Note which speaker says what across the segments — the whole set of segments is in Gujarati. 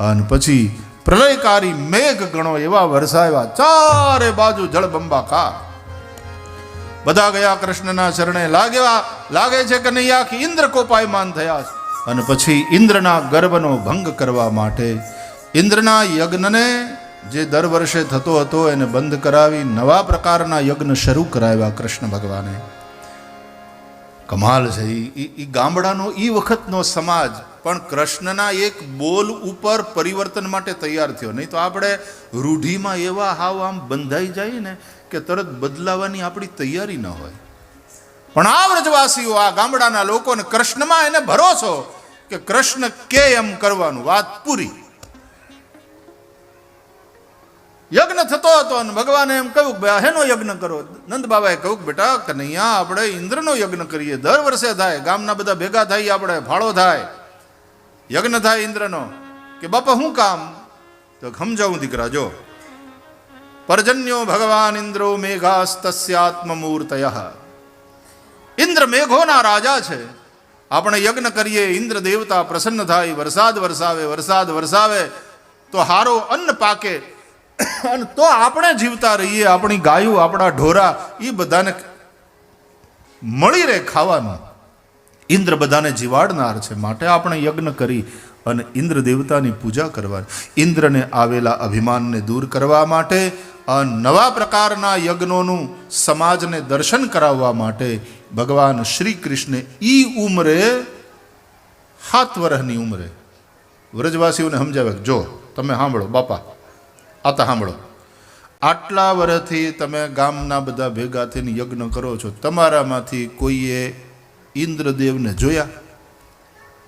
Speaker 1: અને પછી પ્રલયકારી મેઘ ગણો એવા વરસાવ્યા. ચારે બાજુ જળબંબાકાર બધા ગયા કૃષ્ણના ચરણે લાગ્યા, લાગે છે કે નહીં આખી ઇન્દ્ર કોપાયમાન થયા છે. અને પછી ઇન્દ્રના ગર્ભનો ભંગ કરવા માટે ઇન્દ્રના યજ્ઞને જે દર વર્ષે થતો હતો એને બંધ કરાવી નવા પ્રકારના યજ્ઞ શરૂ કરાવ્યા કૃષ્ણ ભગવાને. કમાલ છે. એ ગામડાનો એ વખતનો સમાજ પણ કૃષ્ણના એક બોલ ઉપર પરિવર્તન માટે તૈયાર થયો. નહીં તો આપણે રૂઢિમાં એવા હાવ આમ બંધાઈ જાય ને કે તરત બદલાવાની આપણી તૈયારી ન હોય. પણ આ વ્રજવાસીઓ, આ ગામડાના લોકોને કૃષ્ણમાં એને ભરોસો કે કૃષ્ણ કે એમ કરવાનું વાત પૂરી. યજ્ઞ થતો હતો અને ભગવાને એમ કહ્યું કે હેનો યજ્ઞ કરો. નંદ બાબાએ કહ્યું કે બેટા, કનૈયા, આપણે ઇન્દ્રનો યજ્ઞ કરીએ. દર વર્ષે થાય. ગામના બધા ભેગા થાય, આપણે ફાળો થાય. યજ્ઞ થાય ઇન્દ્રનો કે, બાપા શું કામ? તો સમજાવું દીકરા, જો. પર્જન્યો ભગવાન ઇન્દ્રો મેઘાસ્તસ્યાત્મમૂર્તય. ઇન્દ્ર મેઘોના રાજા છે. આપણે યજ્ઞ કરીએ, ઇન્દ્ર દેવતા પ્રસન્ન થાય, વરસાદ વરસાવે વરસાદ વરસાવે, તો હારો અન્ન પાકે. અને તો આપણે જીવતા રહીએ, આપણી ગાયું, આપણા ઢોરા એ બધાને મળી રહે ખાવાનું. ઇન્દ્ર બધાને જીવાડનાર છે. માટે આપણે યજ્ઞ કરી અને ઇન્દ્ર દેવતાની પૂજા કરવાની. ઇન્દ્રને આવેલા અભિમાનને દૂર કરવા માટે નવા પ્રકારના યજ્ઞોનું સમાજને દર્શન કરાવવા માટે ભગવાન શ્રી કૃષ્ણે ઈ ઉંમરે સાત વર્ષની ઉંમરે. વ્રજવાસીઓને સમજાવે જો, તમે સાંભળો, બાપા, આ તો સાંભળો. આટલા વર્ષથી તમે ગામના બધા ભેગા થઈને યજ્ઞ કરો છો. તમારામાંથી કોઈએ ઇન્દ્રદેવને જોયા.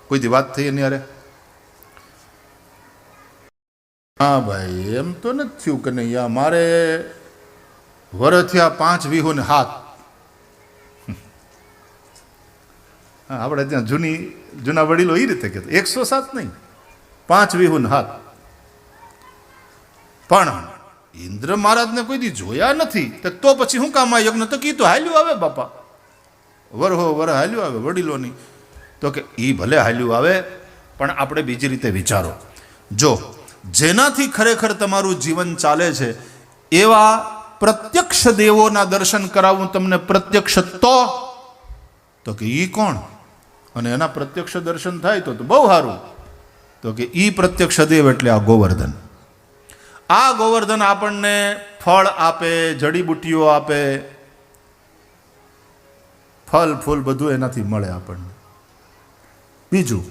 Speaker 1: કોઈથી વાત થઈ એની અરે હા ભાઈ, એમ તો નથી થયું કે નહીં. મારે વર થયા પાંચ વીહો ને હાથ આપણે ત્યાં જૂની, જૂના વડીલો એ રીતે કહેતા. એકસો સાત નહીં, પાંચ વિહુન હાથ. પણ ઇન્દ્ર મહારાજને કોઈ દી જોયા નથી. તો તો પછી શું કામ આ યજ્ઞ? તો કીધું, હાલ્યું આવે બાપા. વરહો વર હાલ્યું આવે વડીલોની. તો કે એ ભલે હાલ્યું આવે, પણ આપણે બીજી રીતે વિચારો. જો જેનાથી ખરેખર તમારું જીવન ચાલે છે, એવા પ્રત્યક્ષ દેવોના દર્શન કરાવું તમને પ્રત્યક્ષ તો તો કે ઈ કોણ? અને એના પ્રત્યક્ષ દર્શન થાય તો બહુ સારું. તો કે ઈ પ્રત્યક્ષ દેવ એટલે આ ગોવર્ધન. આ ગોવર્ધન આપણને ફળ આપે, જડીબુટ્ટીઓ આપે ફલ, ફૂલ બધું એનાથી મળે આપણને. બીજું,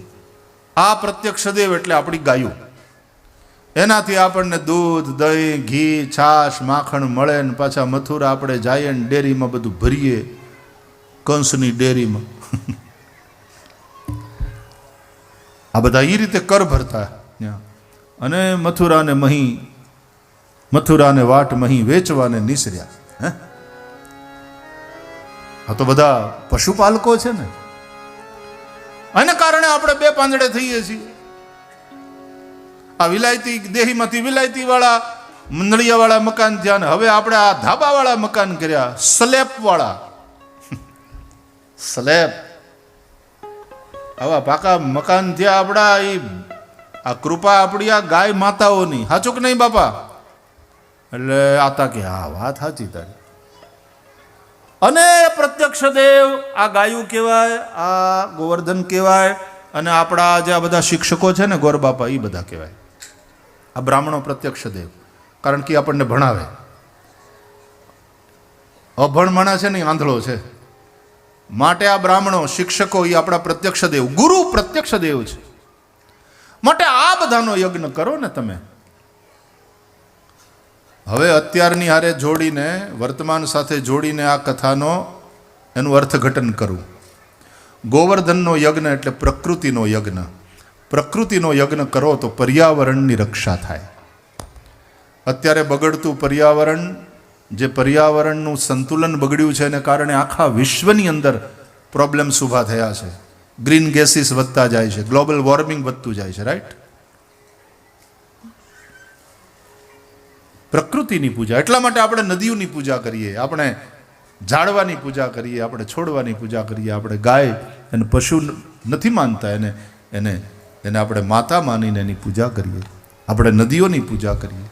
Speaker 1: આ પ્રત્યક્ષ દેવ એટલે આપણી ગાયું. એનાથી આપણને દૂધ, દહીં, ઘી, છાશ, માખણ મળે ને પાછા મથુરા આપણે જઈએ ને ડેરીમાં બધું ભરીએ, કંસની ડેરીમાં. આ બધા એ રીતે કર ભરતા અને મથુરાને મહી, મથુરાને વાટ મહી વેચવાને નીસર્યા, હે? આ તો બધા પશુપાલકો છે ને. આને કારણે આપણે બે પાંદડે થઈએ છીએ. આ વિલાયતી દેહીમાંથી વિલાયતી વાળા મંદળિયા વાળા મકાન થયા ને, હવે આપણે આ ધાબા વાળા મકાન કર્યા સ્લેપ વાળા સ્લેબ. આવા પાકા મકાન થયા આપણા એ આ કૃપા આપણી આ ગાય માતાઓની. હાચુક નહીં બાપા? એટલે આતા કે, હા, વાત સાચી તારી. અને પ્રત્યક્ષ દેવ, આ ગાયું કહેવાય, આ ગોવર્ધન કહેવાય, અને આપણા જે આ બધા શિક્ષકો છે ને ગોર બાપા એ બધા કહેવાય. આ બ્રાહ્મણો પ્રત્યક્ષ દેવ. કારણ કે આપણને ભણાવે. અભણ માણસ છે ને આંધળો છે. માટે આ બ્રાહ્મણો, શિક્ષકો એ આપણા પ્રત્યક્ષ દેવ. ગુરુ પ્રત્યક્ષ દેવ છે. માટે આ બધાનો યજ્ઞ કરો ને તમે. હવે અત્યારની હારે જોડીને, વર્તમાન સાથે જોડીને આ કથાનો એનું અર્થઘટન કરું. ગોવર્ધનનો યજ્ઞ એટલે પ્રકૃતિનો યજ્ઞ. પ્રકૃતિનો યજ્ઞ કરો તો પર્યાવરણની રક્ષા થાય. અત્યારે બગડતું પર્યાવરણ, જે પર્યાવરણનું સંતુલન બગડ્યું છે એને કારણે આખા વિશ્વની અંદર પ્રોબ્લેમ્સ ઊભા થયા છે. ગ્રીન ગેસીસ વધતા જાય છે ગ્લોબલ વોર્મિંગ વધતું જાય છે રાઈટ પ્રકૃતિની પૂજા. એટલા માટે આપણે નદીઓની પૂજા કરીએ, આપણે ઝાડવાની પૂજા કરીએ, આપણે છોડવાની પૂજા કરીએ, આપણે ગાય અને પશુ નથી માનતા એને એને એને આપણે માતા માનીને એની પૂજા કરીએ. આપણે નદીઓની પૂજા કરીએ.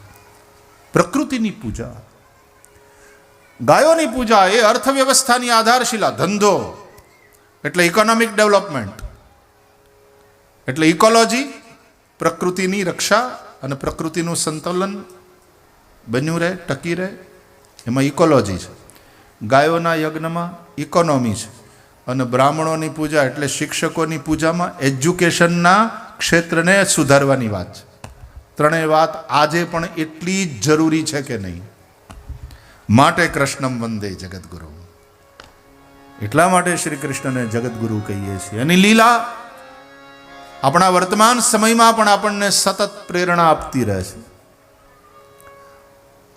Speaker 1: પ્રકૃતિની પૂજા. ગાયોની પૂજા એ અર્થવ્યવસ્થાની આધારશિલા, ધંધો. એટલે ઇકોનોમિક ડેવલપમેન્ટ એટલે ઇકોલોજી પ્રકૃતિની રક્ષા અને પ્રકૃતિનું સંતુલન. બન્યું રહે, ટકી રહે, એમાં ઇકોલોજી છે. ગાયોના યજ્ઞમાં ઇકોનોમી છે. અને બ્રાહ્મણોની પૂજા એટલે શિક્ષકોની પૂજામાં એજ્યુકેશનના ક્ષેત્રને સુધારવાની વાત છે. ત્રણેય વાત આજે પણ એટલી જ જરૂરી છે કે નહીં? માટે કૃષ્ણમ વંદે જગદગુરુ. એટલા માટે શ્રી કૃષ્ણને જગદગુરુ કહીએ છીએ. એની લીલા આપણા વર્તમાન સમયમાં પણ આપણને સતત પ્રેરણા આપતી રહે છે.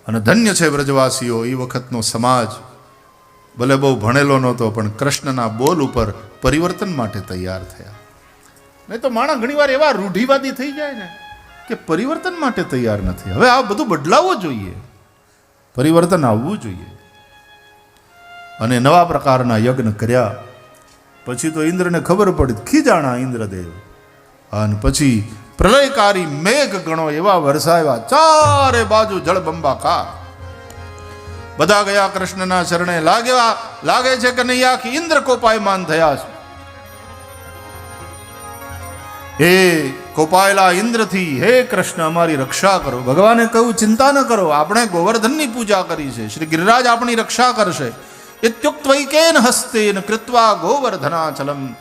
Speaker 1: અને ધન્ય છે વ્રજવાસીઓ એ વખતનો સમાજ. ભલે બહુ ભણેલો નહોતો, પણ કૃષ્ણના બોલ ઉપર પરિવર્તન માટે તૈયાર થયા. નહીં તો માણસ ઘણીવાર એવા રૂઢિવાદી થઈ જાય ને કે પરિવર્તન માટે તૈયાર નથી. હવે આ બધું બદલાવવું જોઈએ. પરિવર્તન આવવું જોઈએ. અને નવા પ્રકારના યજ્ઞ કર્યા. પછી તો ઇન્દ્રને ખબર પડી, ખીજાણા ઇન્દ્રદેવ. અને પછી પ્રલયકારી મેઘ ગણો એવા વરસાવ્યા ચારે બાજુ જળબંબાકાર બધા ગયા કૃષ્ણના શરણે, લાગ્યા, લાગે છે કે નહીં આખી ઇન્દ્ર કોપાયમાન થયા છે? હે કોપાયેલા ઇન્દ્રથી, હે કૃષ્ણ, અમારી રક્ષા કરો. ભગવાને કહ્યું, ચિંતા ન કરો, આપણે ગોવર્ધનની પૂજા કરી છે. શ્રી ગિરિરાજ આપણી રક્ષા કરશે. ઇત્યુક્તવૈકેન હસ્તેન કૃત્વા ગોવર્ધનાચલમ.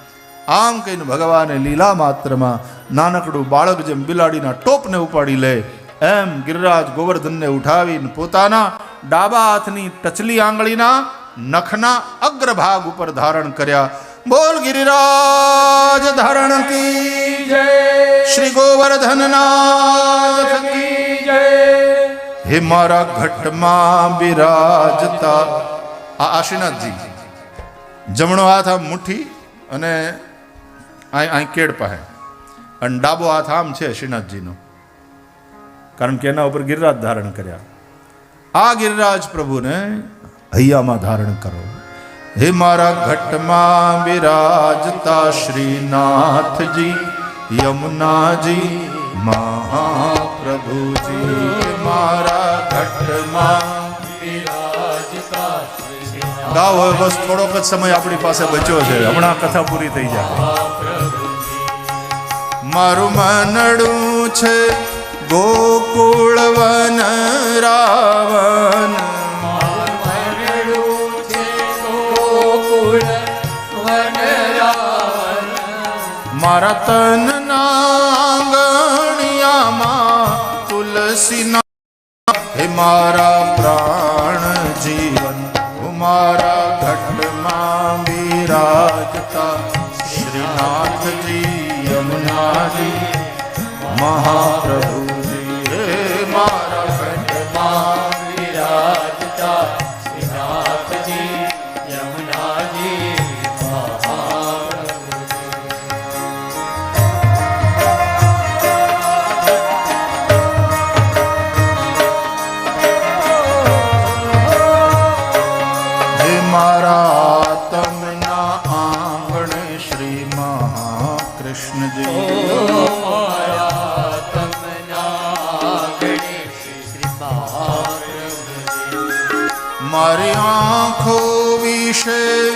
Speaker 1: આમ કહીને ભગવાને લીલા માત્રમાં નાનકડું બાળક જેમ બિલાડીના ટોપને ઉપાડી લે, એમ ગિરિરાજ ગોવર્ધનને ઉઠાવીને પોતાના ડાબા હાથની ટચલી આંગળીના નખના અગ્રભાગ ઉપર ધારણ કર્યા. બોલ ગિરિરાજ, ધારણ કી
Speaker 2: જય.
Speaker 1: શ્રી ગોવર્ધનનાથ કી
Speaker 2: જય.
Speaker 1: હે મારા ઘટમાં બિરાજતા. આ આશીનાથજી જમણો હાથ આ મુઠ્ઠી અને અહીં કેડ પાસે. અને ડાબો હાથ આમ છે શ્રીનાથજીનો. કારણ કે એના ઉપર ગિરિરાજ ધારણ કર્યા. આ ગિરિરાજ પ્રભુને હૈયામાં ધારણ કરો. હે મારા ઘટમાં બિરાજતા શ્રીનાથજી, યમુનાજી, મહાપ્રભુજી મારા ઘટમાં ગાવ હવે બસ થોડોક જ સમય આપણી પાસે બચ્યો છે. હમણાં કથા પૂરી થઈ જાય. મારું મનડું છે ગોકુળ વન રાવણ. મારા તન આંગણિયામાં તુલસીના હે મારા પ્રાણ જીવન. હું મારા ઘટમાં બિરાજતા. શ્રીનાથજી મહાપ્રભુજી
Speaker 2: મહાપ્રભુજી
Speaker 1: મારી આંખો વિશે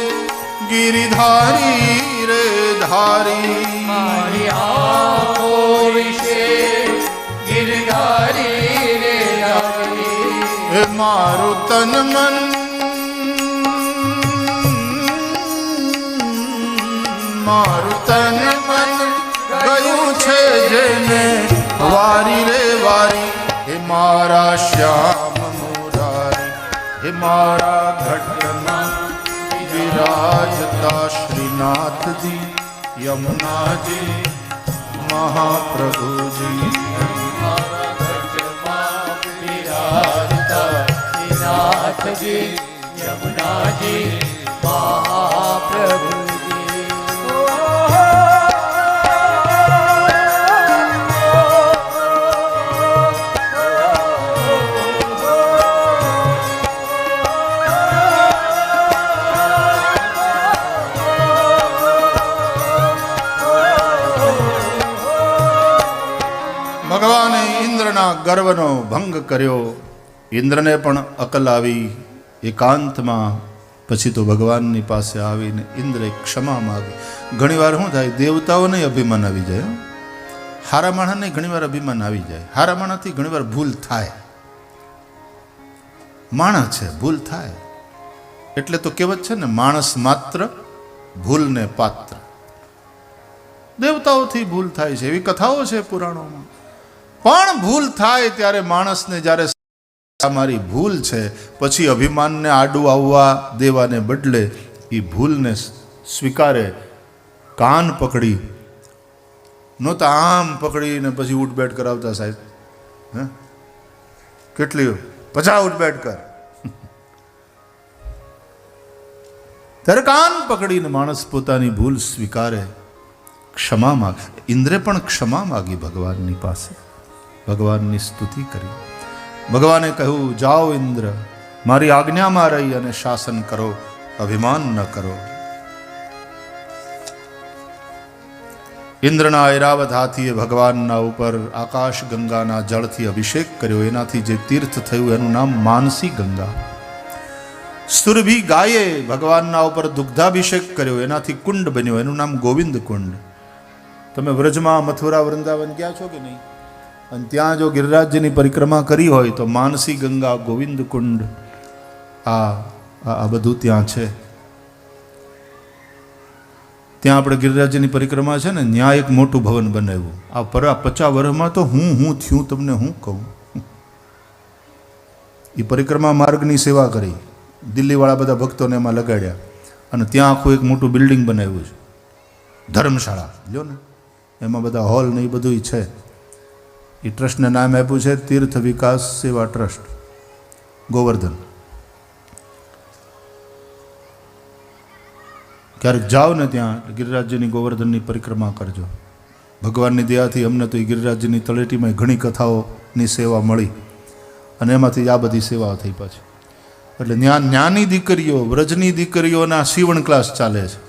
Speaker 1: ગિરિધારી રે ધારી.
Speaker 2: મારી આંખો વિશે ગિરધારી રે ધારી.
Speaker 1: મારું તન મન. મારું તન મન. જેને વારી રે વારી, હે મારા શ્યામ મોરારી, હે મારા ઘટમાં વિરાજતા શ્રીનાથજી, યમુનાજી, મહાપ્રભુજી.
Speaker 2: નાથજી યમુનાજી મહાપ્રભુજી
Speaker 1: ઇન્દ્રના ગર્વનો ભંગ કર્યો. ઇન્દ્રને પણ અકલ આવી. એકાંતમાં પછી તો ભગવાનની પાસે આવીને ઇન્દ્રે ક્ષમા માગી. ઘણીવાર શું થાય, દેવતાઓને અભિમાન આવી જાય હારા માણાને ઘણીવાર અભિમાન આવી જાય. હારા માણાથી ઘણીવાર ભૂલ થાય. માણસ છે, ભૂલ થાય. એટલે તો કહેવત છે ને, માણસ માત્ર ભૂલને પાત્ર. દેવતાઓથી ભૂલ થાય છે. એવી કથાઓ છે પુરાણોમાં. પણ ભૂલ થાય ત્યારે માણસને જ્યારે મારી ભૂલ છે, પછી અભિમાનને આડું આવવા દેવાને બદલે એ ભૂલને સ્વીકારે, કાન પકડી. નહોતા આમ પકડીને પછી ઉઠબેટ કરાવતા સાહેબ. હે? કેટલી પચા ઉઠબેઠ કર. ત્યારે કાન પકડીને માણસ પોતાની ભૂલ સ્વીકારે, ક્ષમા માગે, ઇન્દ્રે પણ ક્ષમા માગી ભગવાનની પાસે. ભગવાનની સ્તુતિ કરી. ભગવાને કહ્યું, જાઓ ઇન્દ્ર, મારી આજ્ઞામાં રહી અને શાસન કરો, અભિમાન ન કરો. ઇન્દ્રના ઐરાવત હાથીએ ભગવાનના ઉપર આકાશ ગંગાના જળથી અભિષેક કર્યો. એનાથી જે તીર્થ થયું, એનું નામ માનસી ગંગા. સુરભી ગાયે ભગવાનના ઉપર દુગ્ધાભિષેક કર્યો. એનાથી કુંડ બન્યો. એનું નામ ગોવિંદ કુંડ તમે વ્રજમાં મથુરા, વૃંદાવન ગયા છો કે નહીં? અને ત્યાં જો ગિરિરાજ્યની પરિક્રમા કરી હોય તો માનસી ગંગા ગોવિંદ કુંડ આ આ બધું ત્યાં છે. ત્યાં આપણે ગિરિરાજ્યની પરિક્રમા છે ને ત્યાં એક મોટું ભવન બનાવ્યું. આ પરા પચાસ વર્ષમાં તો હું હું થયું તમને હું કહું. એ પરિક્રમા માર્ગની સેવા કરી. દિલ્હીવાળા બધા ભક્તોને એમાં લગાડ્યા. અને ત્યાં આખું એક મોટું બિલ્ડિંગ બનાવ્યું છે. ધર્મશાળા. જો ને. એમાં બધા હોલ ને એ બધું છે. એ ટ્રસ્ટને નામ આપ્યું છે તીર્થ વિકાસ સેવા ટ્રસ્ટ, ગોવર્ધન. ક્યારેક જાઓ ને ત્યાં ગિરિરાજ્યની ગોવર્ધનની પરિક્રમા કરજો. ભગવાનની દયાથી અમને તો એ ગિરિરાજ્યની તળેટીમાં ઘણી કથાઓની સેવા મળી અને એમાંથી આ બધી સેવાઓ થઈ પાછી. એટલે ત્યાં જ્ઞાની દીકરીઓ, વ્રજની દીકરીઓના સીવણ ક્લાસ ચાલે છે.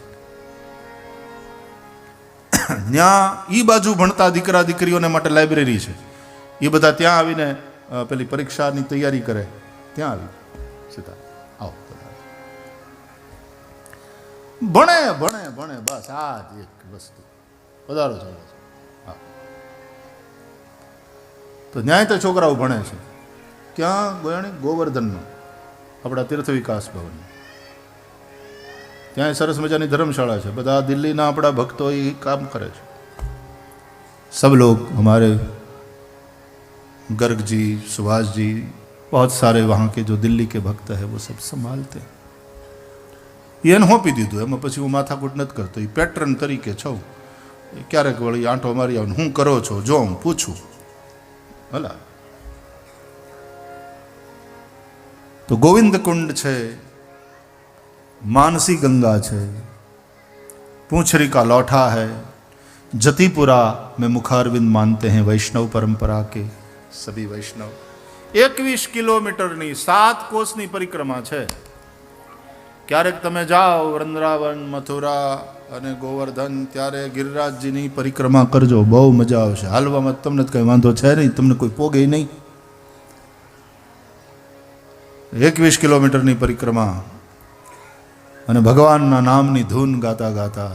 Speaker 1: ત્યાં એ બાજુ ભણતા દીકરા દીકરીઓને માટે લાઇબ્રેરી છે. એ બધા ત્યાં આવીને પેલી પરીક્ષાની તૈયારી કરે. ત્યાં આવી. સીતા આવો ભણે ભણે ભણે, બસ, આ જ એક વસ્તુ. વધારો ચાલે છે. તો ન્યાય તો છોકરાઓ ભણે છે. ક્યાં ગોયાણી ગોવર્ધનમાં આપણા તીર્થ વિકાસ ભવન ત્યાં સરસ મજાની ધર્મશાળા છે. બધા દિલ્હીના આપણા ભક્તો એ કામ કરે છે. સબ લોગ હમારે गर्ग जी सुभाष जी बहुत सारे वहाँ के जो दिल्ली के भक्त है वो सब संभालते हैं એને હોંપી દીધું એમાં પછી હું માથાકૂટ નથી કરતો એ પેટ્રન તરીકે છું એ ક્યારેક વળી આંટો મારી આવે હું કરો છો જો હું પૂછું હલા તો ગોવિંદ કુંડ છે मानसी गंगा છે पूंछरी का लौठा है जतीपुरा में मुखारविंद मानते हैं वैष्णव परंपरा के સભી વૈષ્ણવ. એકવીસ કિલોમીટરની સાત કોષની પરિક્રમા છે. ક્યારેક તમે જાઓ વૃંદાવન, મથુરા અને ગોવર્ધન, ત્યારે ગિરિરાજજીની પરિક્રમા કરજો. બહુ મજા આવશે. હાલવામાં તમને કંઈ વાંધો છે નહીં. તમને કોઈ પોગે નહીં. એકવીસ કિલોમીટરની પરિક્રમા. અને ભગવાનના નામની ધૂન ગાતા ગાતા.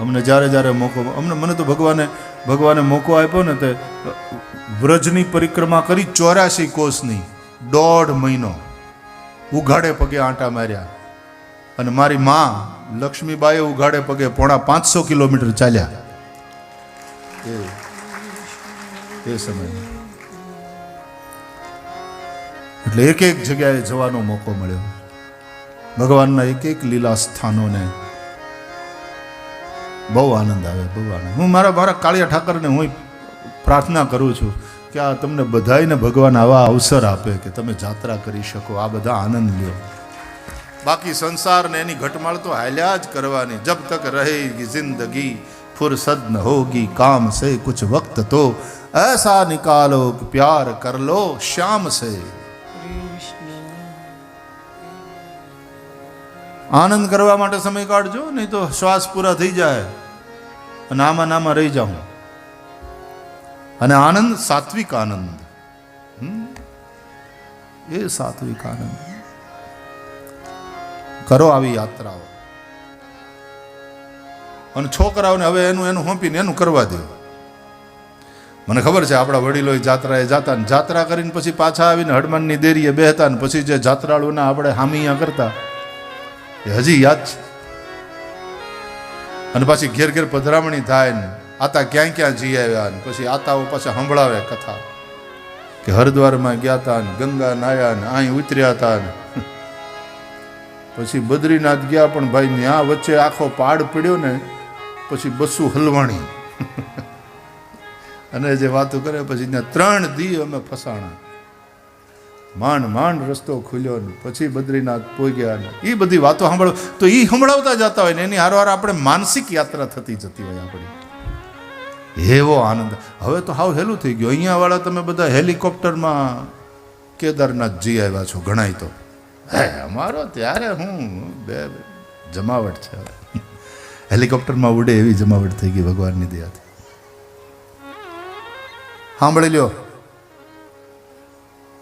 Speaker 1: અમને જ્યારે જ્યારે મોકો અમને મને તો ભગવાને ભગવાને મોકો આપ્યો ને તે વ્રજની પરિક્રમા કરી ચોર્યાસી કોષની દોઢ મહિનો. ઉઘાડે પગે આંટા માર્યા. અને મારી માં લક્ષ્મીબાઈએ ઉઘાડે પગે પોણા પાંચસો કિલોમીટર ચાલ્યા. એ સમય. એટલે એક એક જગ્યાએ જવાનો મોકો મળ્યો. ભગવાનના એક એક લીલા સ્થાનોને બહુ આનંદ આવે, બહુ આનંદ. હું મારા મારા કાળિયા ઠાકરને હું પ્રાર્થના કરું છું કે આ તમને બધાને ભગવાન આવા અવસર આપે કે તમે જાત્રા કરી શકો, આ બધા આનંદ લ્યો. બાકી સંસારને એની ઘટમાળ તો હાલ્યા જ કરવાની. જબ તક રહે જિંદગી, ફુરસદ ન હોગી, કામ સે કુછ વક્ત તો એસા નિકાલો કે પ્યાર કર લો શ્યામ સે. આનંદ કરવા માટે સમય કાઢજો, નહીં તો શ્વાસ પૂરા થઈ જાય. અને આમાં નામાં રહી જાઉં. અને આનંદ સાત્વિક આનંદ? એ સાત્વિક આનંદ. કરો આવી યાત્રાઓ. અને છોકરાઓને હવે એનું એનું હોંપીને એનું કરવા દો. મને ખબર છે આપણા વડીલો જાત્રાએ જાતા ને જાત્રા કરીને પછી પાછા આવીને હડમાનની દેરીએ બેહતા ને પછી જે જાત્રાળુના આપણે હામિયા કરતા, એ હજી યાદ છે. અને પછી ઘેર ઘેર પધરામણી થાય ને, આતા ક્યાં ક્યાં જઈ આવ્યા ને, પછી આતાઓ પાછા સંભળાવે કથા. કે હરિદ્વારમાં ગયા હતા ને, ગંગા નાયા ને અહીં ઉતર્યા હતા ને. પછી બદ્રીનાથ ગયા, પણ ભાઈ ત્યાં વચ્ચે આખો પાડ પડ્યો ને, પછી બસું હલવાણી. અને જે વાતો કરે, પછી ત્યાં ત્રણ દી અમે ફસાણા. માંડ માંડ રસ્તો ખુલ્યો ને પછી બદ્રીનાથ પહોંચ્યા ને. એ બધી વાતો સાંભળો. તો એ સંભળાવતા જતા હોય ને એની હારવાર આપણે માનસિક યાત્રા થતી જતી હોય આપણી. એવો આનંદ. હવે તો હાવ હેલું થઈ ગયું. અહીંયા વાળા તમે બધા હેલિકોપ્ટરમાં કેદારનાથ જઈ આવ્યા છો, ગણાય તો. હે, અમારો ત્યારે હું બે જમાવટ છે. હેલિકોપ્ટરમાં ઉડે એવી જમાવટ થઈ ગઈ ભગવાનની દયાથી. સાંભળી લ્યો.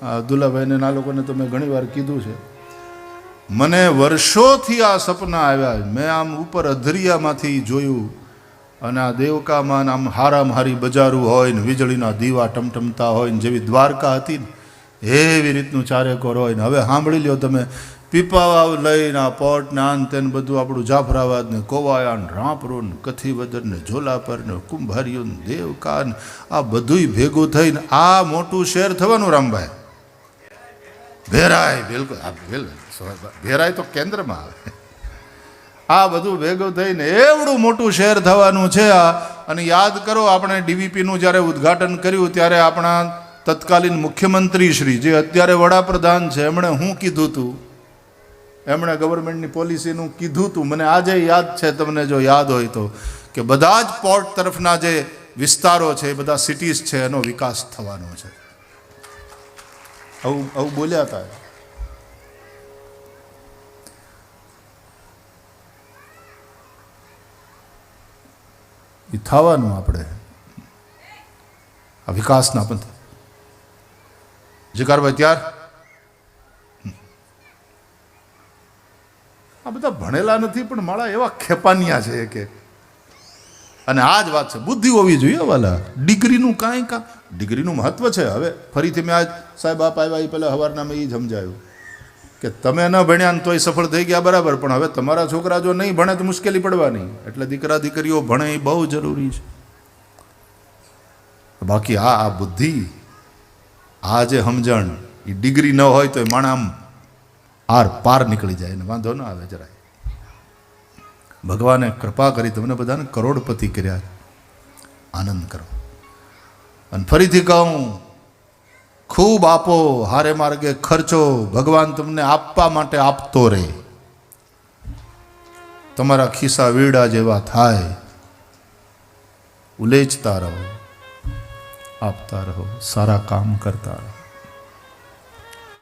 Speaker 1: આ અબ્દુલ્લાભાઈને ના લોકોને તો મેં ઘણી કીધું છે. મને વર્ષોથી આ સપના આવ્યા મેં આમ ઉપર અધરિયામાંથી જોયું અને આ દેવકામાં આમ હારામ હારી બજારું હોય ને વીજળીના દીવા ટમટમતા હોય ને જેવી દ્વારકા હતી ને, એવી રીતનું ચારેકોર હોય ને. હવે સાંભળી લ્યો તમે, પીપાવાવ લઈને આ પોટ ને આન તેન બધું આપણું જાફરાબાદ ને કોવાયા ને ને કથીવદર ને ઝોલાપર ને કુંભારીઓ ને દેવકા આ બધુંય ભેગું થઈને આ મોટું શહેર થવાનું રામભાઈ? ભેરાય, બિલકુલ ભેરાય તો કેન્દ્રમાં આવે. આ બધું ભેગું થઈને એવડું મોટું શહેર થવાનું છે આ. અને યાદ કરો, આપણે ડીવીપીનું જ્યારે ઉદ્ઘાટન કર્યું, ત્યારે આપણા તત્કાલીન મુખ્યમંત્રી શ્રી, જે અત્યારે વડાપ્રધાન છે, એમણે હું કીધું હતું એમણે ગવર્મેન્ટની પોલિસીનું કીધું હતું મને આજે યાદ છે, તમને જો યાદ હોય તો, કે બધા જ પોર્ટ તરફના જે વિસ્તારો છે, એ બધા સિટીઝ છે, એનો વિકાસ થવાનો છે. આવું આવું બોલ્યા હતા એ થવાનું આપણે. આ વિકાસના પંથ. જીકારભાઈ ત્યાર? આ બધા ભણેલા નથી, પણ મારા એવા ખેપાનિયા છે કે અને આ જ વાત છે, બુદ્ધિ હોવી જોઈએ વાલા. ડિગ્રીનું કાંઈ કાં ડિગ્રીનું મહત્વ છે. હવે ફરીથી મેં આજ સાહેબ આપ આવ્યા એ પહેલાં હવારના મેં એ સમજાયું કે તમે ન ભણ્યા ને તોય સફળ થઈ ગયા બરાબર, પણ હવે તમારા છોકરા જો નહીં ભણે તો મુશ્કેલી પડવાની. એટલે દીકરા દીકરીઓ ભણે એ બહુ જરૂરી છે. બાકી આ આ બુદ્ધિ, આ જે સમજણ એ ડિગ્રી ન હોય તો એ માણા આમ આર પાર નીકળી જાય ને વાંધો ન આવે જરાય. ભગવાને કૃપા કરી તમને બધાને કરોડપતિ કર્યા. આનંદ કરો. અને ફરીથી કહું, ખૂબ આપો હારે માર્ગે ખર્ચો ભગવાન તમને આપવા માટે આપતો રહે. તમારા ખિસ્સા વીડા જેવા થાય. ઉલેચતા રહો, આપતા રહો, સારા કામ કરતા રહો.